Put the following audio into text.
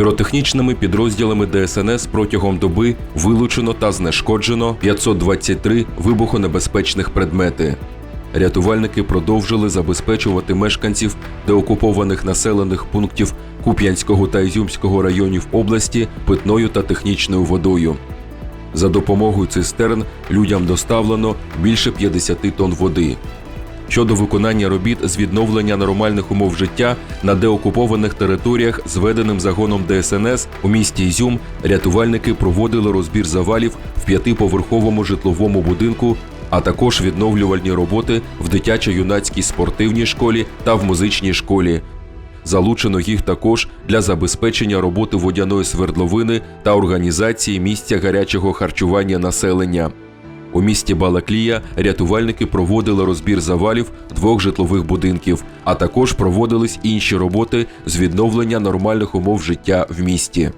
Піротехнічними підрозділами ДСНС протягом доби вилучено та знешкоджено 523 вибухонебезпечних предмети. Рятувальники продовжили забезпечувати мешканців деокупованих населених пунктів Куп'янського та Ізюмського районів області питною та технічною водою. За допомогою цистерн людям доставлено більше 50 тонн води. Щодо виконання робіт з відновлення нормальних умов життя на деокупованих територіях зведеним загоном ДСНС у місті Ізюм рятувальники проводили розбір завалів в п'ятиповерховому житловому будинку, а також відновлювальні роботи в дитячо-юнацькій спортивній школі та в музичній школі. Залучено їх також для забезпечення роботи водяної свердловини та організації місця гарячого харчування населення. У місті Балаклія рятувальники проводили розбір завалів двох житлових будинків, а також проводились інші роботи з відновлення нормальних умов життя в місті.